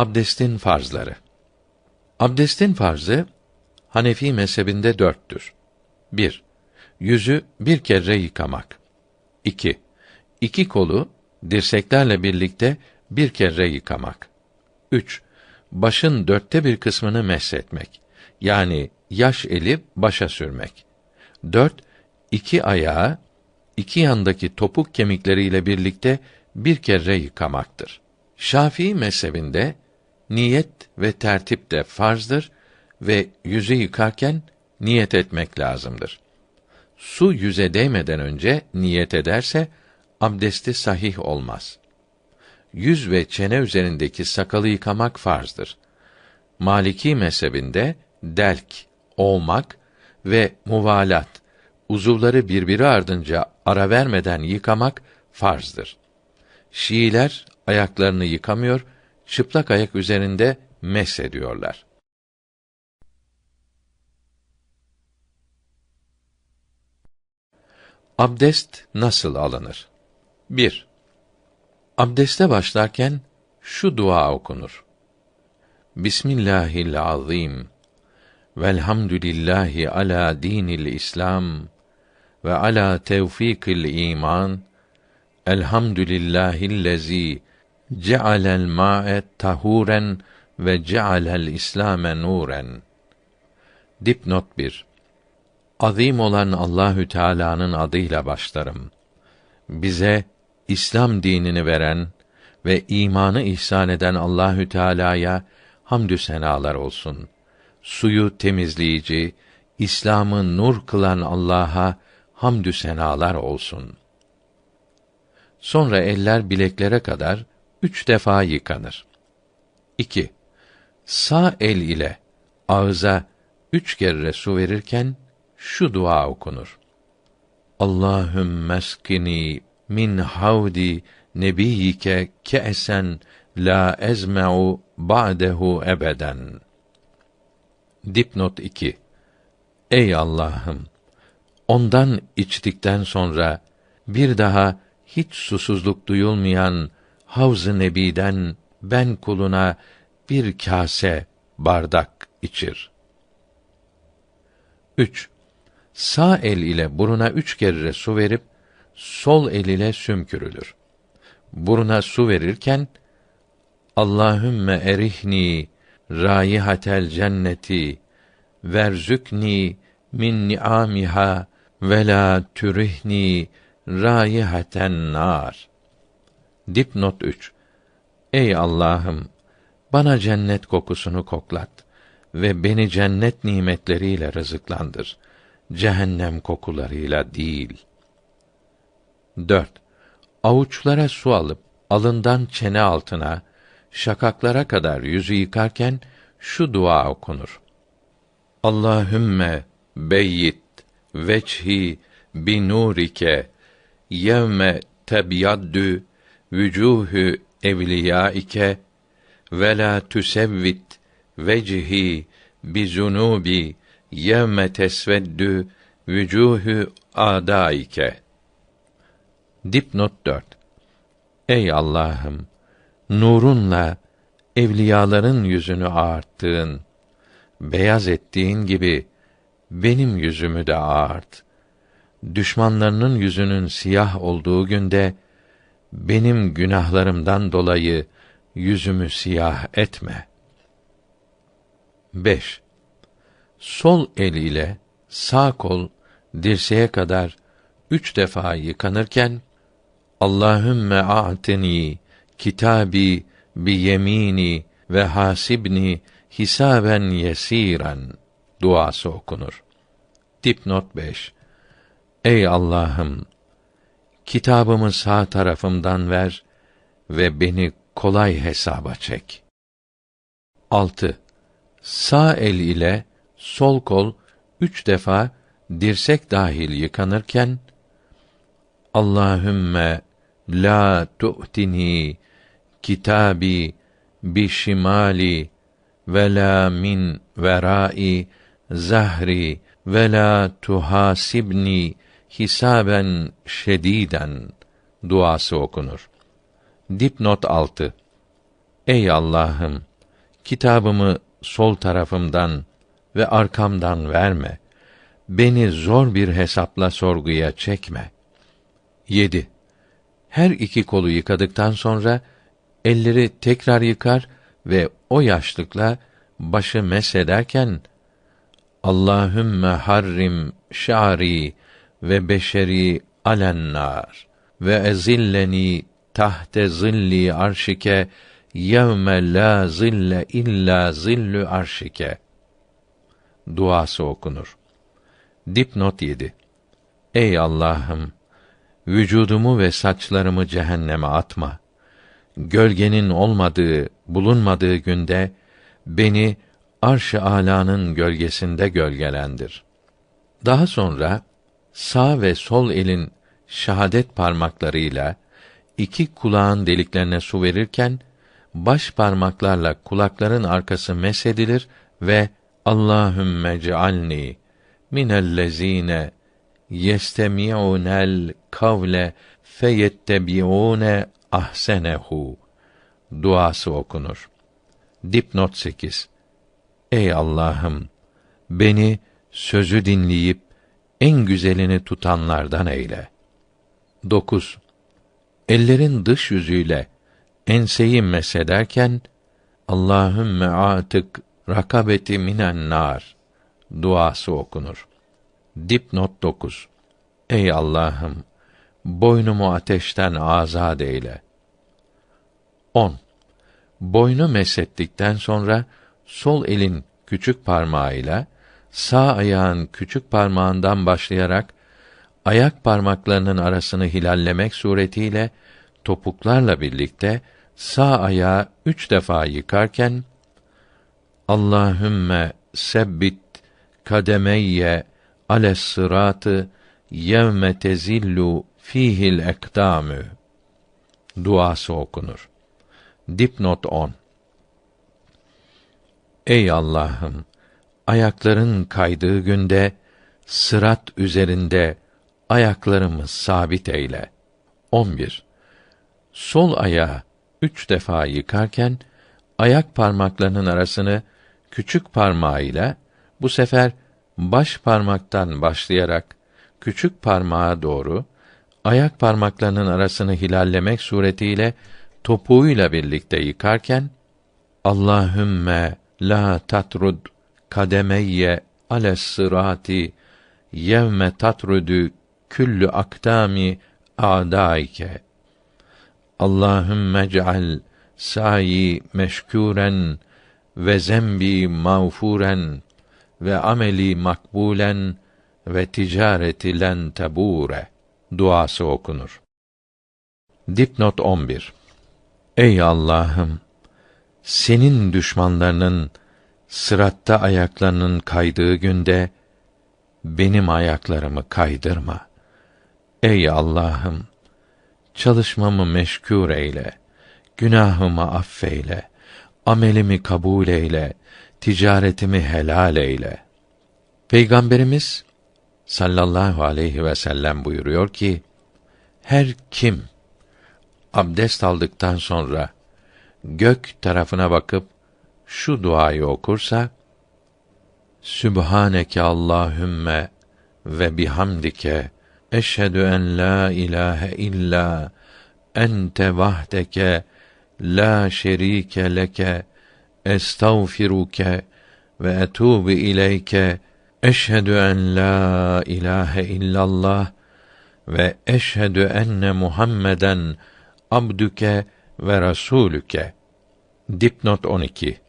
Abdestin farzları. Abdestin farzı Hanefi mezhebinde dörttür. 1. Yüzü bir kere yıkamak. 2. İki kolu dirseklerle birlikte bir kere yıkamak. 3. Başın dörtte bir kısmını meshetmek. Yani yaş eli başa sürmek. 4. İki ayağı iki yandaki topuk kemikleriyle birlikte bir kere yıkamaktır. Şafii mezhebinde niyet ve tertip de farzdır ve yüzü yıkarken niyet etmek lazımdır. Su yüze değmeden önce niyet ederse abdesti sahih olmaz. Yüz ve çene üzerindeki sakalı yıkamak farzdır. Maliki mezhebinde delk, olmak ve muvalat uzuvları birbiri ardınca ara vermeden yıkamak farzdır. Şiiler ayaklarını yıkamıyor, çıplak ayak üzerinde mesh ediyorlar. Abdest nasıl alınır? 1. Abdeste başlarken şu dua okunur. Bismillahirrahmanirrahim. Velhamdülillahi ala dinil İslam ve ala tevfikil iman. Elhamdülillahillezî cealel ma'e tahuren ve cealel İslame nuren. Dipnot 1 Azim olan Allahü Teala'nın adıyla başlarım. Bize İslam dinini veren ve imanı ihsan eden Allahü Teala'ya hamdü senalar olsun. Suyu temizleyici, İslam'ı nur kılan Allah'a hamdü senalar olsun. Sonra eller bileklere kadar üç defa yıkanır. 2. Sağ el ile ağza üç kere su verirken şu dua okunur. Allahümme skini min havdi nebiyike ke'sen la ezme'u ba'dehu ebeden. Dipnot 2 Ey Allah'ım! Ondan içtikten sonra bir daha hiç susuzluk duyulmayan Havz-ı Nebi'den ben kuluna bir kase bardak içir. 3. Sağ el ile buruna üç kere su verip sol el ile sümkürülür. Buruna su verirken Allahümme erihni raihatel cenneti verzükni min ni'amiha ve la türihni raihaten nar. Dipnot 3. Ey Allah'ım, bana cennet kokusunu koklat ve beni cennet nimetleriyle rızıklandır. Cehennem kokularıyla değil. 4. Avuçlara su alıp alından çene altına, şakaklara kadar yüzü yıkarken şu dua okunur. Allahümme beyyit veçhi binurike yevme tebyaddu vücuhu evliyaike ve la tüsevvit vecihi bi zunubi yevme tesveddü vücuhu adaike. Dipnot 4 Ey Allah'ım! Nurunla evliyaların yüzünü ağarttığın, beyaz ettiğin gibi benim yüzümü de ağart. Düşmanlarının yüzünün siyah olduğu günde benim günahlarımdan dolayı yüzümü siyah etme. 5. Sol el ile sağ kol dirseğe kadar üç defa yıkanırken Allahümme a'tini kitabi bi yemini ve hasibni hisaben yesiren duası okunur. Dipnot 5 Ey Allah'ım kitabımı sağ tarafımdan ver ve beni kolay hesaba çek. 6. Sağ el ile sol kol üç defa dirsek dahil yıkanırken Allahümme la tu'tini kitabi bi şimali ve la min verai zahri ve la tuhasibni hisaben şediden duası okunur. Dipnot 6 Ey Allah'ım kitabımı sol tarafımdan ve arkamdan verme. Beni zor bir hesapla sorguya çekme. 7. Her iki kolu yıkadıktan sonra elleri tekrar yıkar ve o yaşlıkla başı mesederken Allahümme harrim şa'ri ve beşeri alennar ve ezilleni tahte zilli arşike yevme la zille illa zillü arşike duası okunur. Dipnot 7. Ey Allah'ım vücudumu ve saçlarımı cehenneme atma. Gölgenin olmadığı, bulunmadığı günde beni arş-ı alanın gölgesinde gölgelendir. Daha sonra sağ ve sol elin şahadet parmaklarıyla iki kulağın deliklerine su verirken baş parmaklarla kulakların arkası mesedilir ve Allahümme cealni minellezine yestemi'unel kavle feyettebi'une ahsenehu duası okunur. Dipnot 8 Ey Allah'ım beni sözü dinleyip en güzelini tutanlardan eyle. 9. Ellerin dış yüzüyle enseyi mesederken Allahümme atık rakabeti minen nar duası okunur. Dipnot 9. Ey Allah'ım boynumu ateşten azad eyle. 10. Boynu mesettikten sonra sol elin küçük parmağıyla sağ ayağın küçük parmağından başlayarak ayak parmaklarının arasını hilallemek suretiyle topuklarla birlikte sağ ayağı üç defa yıkarken Allahümme sebbit kademeyye ales sıratı yevme tezillu fihil ekdamü duası okunur. Dipnot 10 Ey Allah'ım ayakların kaydığı günde sırat üzerinde ayaklarımı sabit eyle. 11. Sol ayağı üç defa yıkarken ayak parmaklarının arasını küçük parmağıyla bu sefer baş parmaktan başlayarak küçük parmağa doğru ayak parmaklarının arasını hilallemek suretiyle topuğuyla birlikte yıkarken Allahümme la tatrud kademeyye ale sırati yevme tatrudu küllü aktami adaike Allahümme ceal sayi meşkuren ve zembi mağfuren ve ameli makbulen ve ticareti len tebure duası okunur. Dipnot 11 Ey Allah'ım senin düşmanlarının sıratta ayaklarının kaydığı günde benim ayaklarımı kaydırma. Ey Allah'ım çalışmamı meşgul eyle, günahımı affeyle, amelimi kabul eyle, ticaretimi helal eyle. Peygamberimiz sallallahu aleyhi ve sellem buyuruyor ki, her kim abdest aldıktan sonra gök tarafına bakıp şu duayı okursa Sübhaneke Allahümme ve bihamdike eşhedü en la ilahe illa ente vahdeke la şerike leke estağfiruke ve etubu ileyke eşhedü en la ilahe illallah ve eşhedü enne Muhammeden abdüke ve rasulüke. Dipnot 12.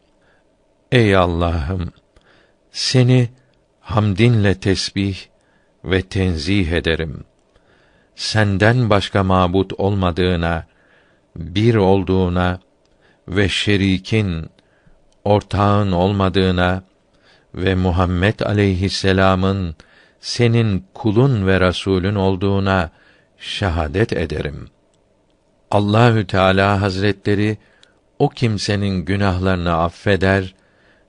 Ey Allah'ım seni hamdinle tesbih ve tenzih ederim. Senden başka mabut olmadığına, bir olduğuna ve şerikin, ortağın olmadığına ve Muhammed aleyhisselam'ın senin kulun ve rasulün olduğuna şahadet ederim. Allahü Teala Hazretleri o kimsenin günahlarını affeder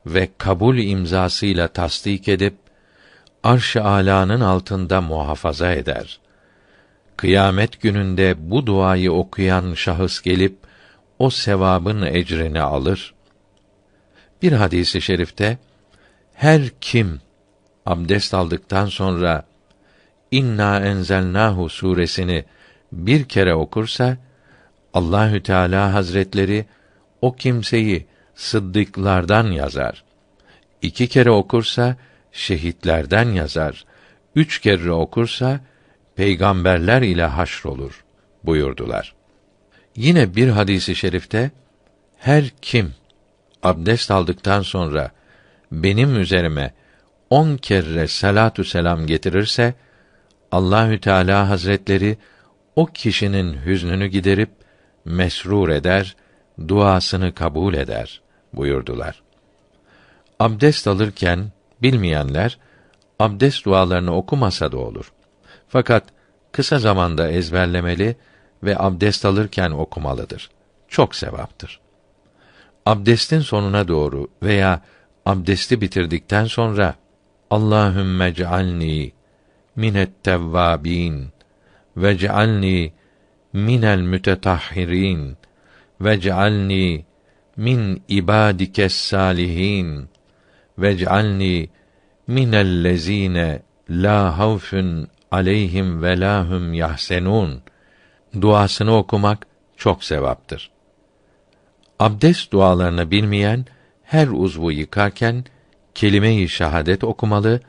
ve kabul imzasıyla tasdik edip arş-ı alanın altında muhafaza eder. Kıyamet gününde bu duayı okuyan şahıs gelip o sevabın ecrini alır. Bir hadisi şerifte her kim abdest aldıktan sonra İnna enzelnahu suresini bir kere okursa Allahü Teala Hazretleri o kimseyi sıddıklardan yazar. İki kere okursa şehitlerden yazar. Üç kere okursa peygamberler ile haşrolur buyurdular. Yine bir hadisi şerifte her kim abdest aldıktan sonra benim üzerime on kere salatu selam getirirse Allahü Teala Hazretleri o kişinin hüznünü giderip mesrur eder, duasını kabul eder buyurdular. Abdest alırken bilmeyenler abdest dualarını okumasa da olur. Fakat kısa zamanda ezberlemeli ve abdest alırken okumalıdır. Çok sevaptır. Abdestin sonuna doğru veya abdesti bitirdikten sonra Allahümme cealni minet tevvabin ve cealni minel mütetahhirin ve cealni min ibadikes salihin ve cealni minellezine la havfun aleyhim ve lahum yahsenun duasını okumak çok sevaptır. Abdest dualarını bilmeyen her uzvu yıkarken kelime-i şehadet okumalı,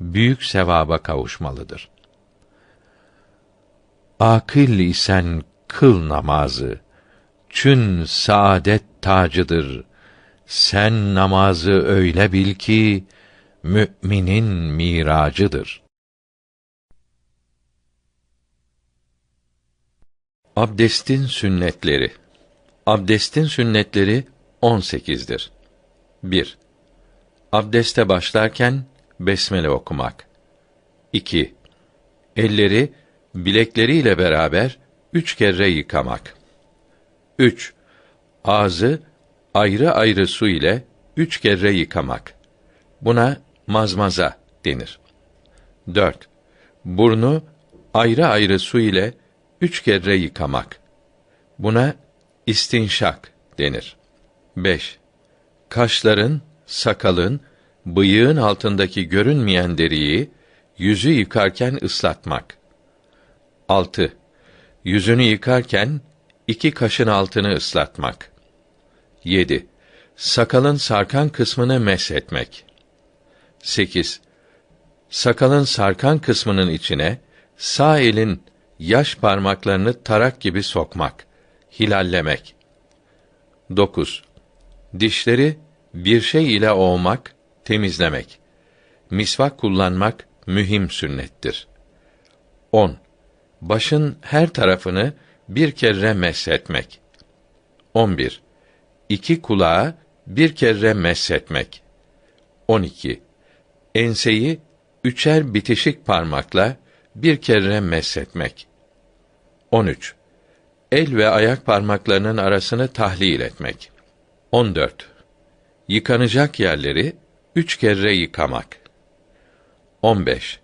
büyük sevaba kavuşmalıdır. Akıl isen kıl namazı. Çün saadet tacıdır. Sen namazı öyle bil ki müminin miracıdır. Abdestin sünnetleri Abdestin sünnetleri 18'dir. 1. Abdeste başlarken besmele okumak. 2. Elleri bilekleriyle beraber üç kere yıkamak. 3. Ağzı ayrı ayrı su ile üç kere yıkamak. Buna mazmaza denir. 4. Burnu ayrı ayrı su ile üç kere yıkamak. Buna istinşak denir. 5. Kaşların, sakalın, bıyığın altındaki görünmeyen deriyi yüzü yıkarken ıslatmak. 6. Yüzünü yıkarken iki kaşın altını ıslatmak. 7. Sakalın sarkan kısmını meshetmek. 8. Sakalın sarkan kısmının içine sağ elin yaş parmaklarını tarak gibi sokmak, hilallemek. 9. Dişleri bir şey ile ovmak, temizlemek. Misvak kullanmak mühim sünnettir. 10. Başın her tarafını bir kere meshetmek. 11. İki kulağı bir kere meshetmek. 12. Enseyi üçer bitişik parmakla bir kere meshetmek. 13. El ve ayak parmaklarının arasını tahlil etmek. 14. Yıkanacak yerleri üç kere yıkamak. 15.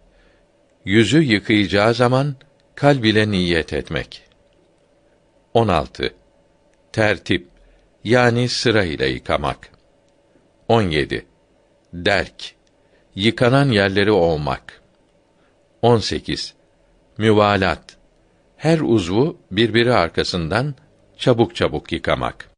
Yüzü yıkayacağı zaman kalb ile niyet etmek. 16. Tertip yani sıra ile yıkamak. 17. Derk yıkanan yerleri ovmak. 18. Müvalat her uzvu birbiri arkasından çabuk çabuk yıkamak.